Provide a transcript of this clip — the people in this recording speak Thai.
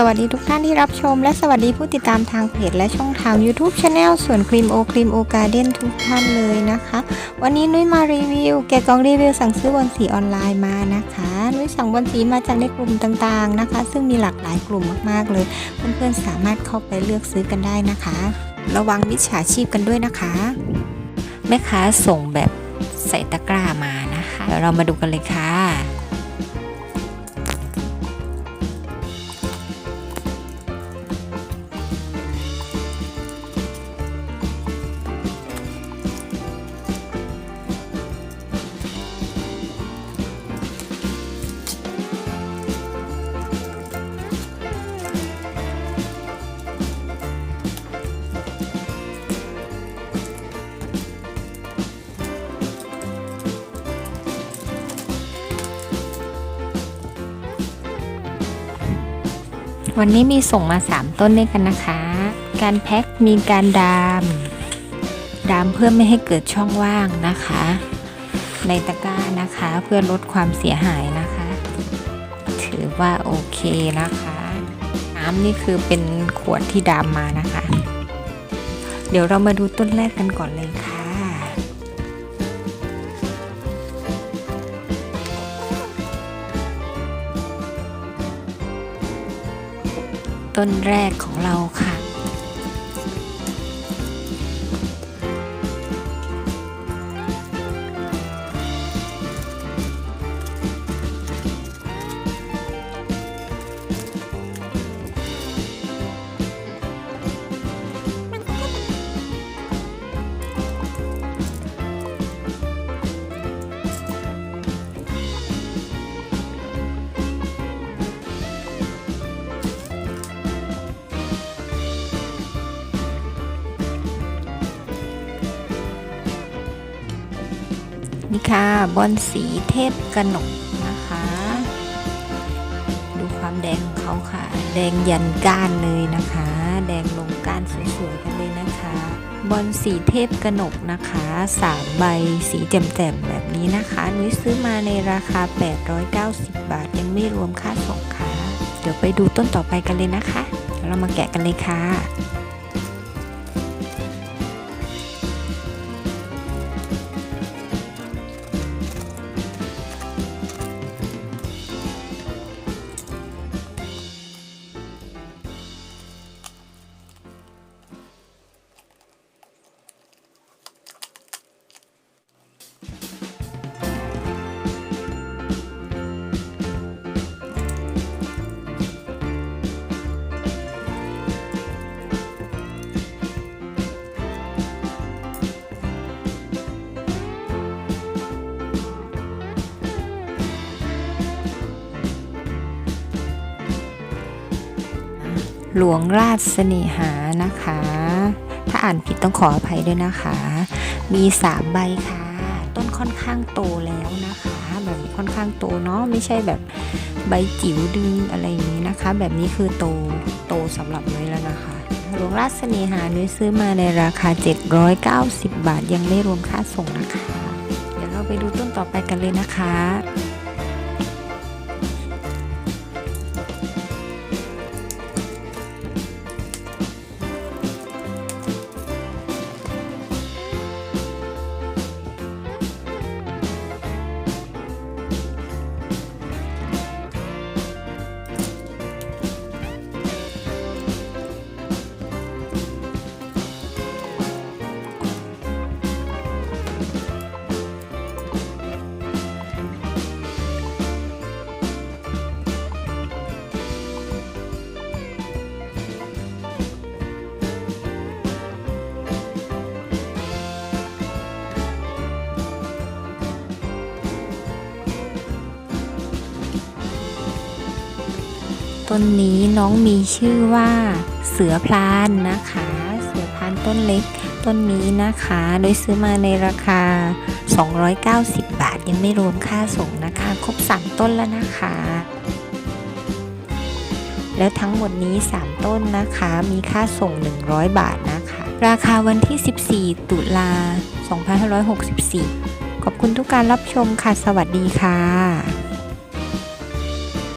สวัสดีทุกท่านที่รับชม และสวัสดีผู้ติดตามทางเพจและช่องทาง YouTube Channel ส่วนครีมโอครีมโอการ์เด้นทุกท่านเลยนะคะ วันนี้นุ้ยมารีวิว แกะกล่องรีวิวสั่งซื้อบนสีออนไลน์มานะคะนุ้ยสั่งบนสีมาจากในกลุ่มต่างๆนะคะ ซึ่งมีหลากหลายกลุ่มมากๆเลย เพื่อนๆสามารถเข้าไปเลือกซื้อกันได้นะคะ ระวังมิจฉาชีพกันด้วยนะคะ แม่ค้าส่งแบบใส่ตะกร้ามานะคะเดี๋ยวเรามาดูกันเลยค่ะ วันนี้มีส่งมา 3 ต้นด้วยกันนะคะ การแพ็คมีการดาม ดามเพื่อไม่ให้เกิดช่องว่างนะคะ ในตะกร้านะคะเพื่อลดความเสียหายนะคะ ถือว่าโอเคนะคะ น้ำนี่คือเป็นขวดที่ดามมานะคะ เดี๋ยวเรามาดูต้นแรกกันก่อนเลยค่ะ ต้นแรกของเราค่ะ นี่ค่ะบอลสีเทพกระหนกนะคะ ดูความแดงของเขาค่ะ แดงยันก้านเลยนะคะ แดงลงก้านสวยๆกันเลยนะคะ บอลสีเทพกระหนกนะคะสามใบสีแจ่มๆแบบนี้นะคะนุ้ยซื้อมาในราคา 890 บาท ยังไม่รวมค่าส่งค่ะ เดี๋ยวไปดูต้นต่อไปกันเลยนะคะ เรามาแกะกันเลยค่ะ หลวงราชเสน่หานะคะ ถ้าอ่านผิดต้องขออภัยด้วยนะคะ มีสามใบค่ะ ต้นค่อนข้างโตแล้วนะคะ แบบค่อนข้างโตเนาะไม่ใช่แบบใบจิ๋วดึงอะไรอย่างนี้นะคะ แบบนี้คือโตโตสำหรับนุ้ยแล้วนะคะหลวงราชเสน่หานุ้ยซื้อมาในราคา 790 บาทยังไม่รวมค่าส่งนะคะ เดี๋ยวเราไปดูต้นต่อไปกันเลยนะคะ ต้นนี้น้องมีชื่อว่าเสือพลานนะคะ เสือพลานต้นเล็กต้นนี้นะคะ โดยซื้อมาในราคา 290 บาทยังไม่รวมค่าส่งนะคะ ครบ 3 ต้นแล้วนะคะ แล้วทั้งหมดนี้ 3 ต้นนะคะ มีค่าส่ง 100 บาทนะคะ ราคาวันที่ 14 ตุลา2564 ขอบคุณทุกการรับชมค่ะ สวัสดีค่ะ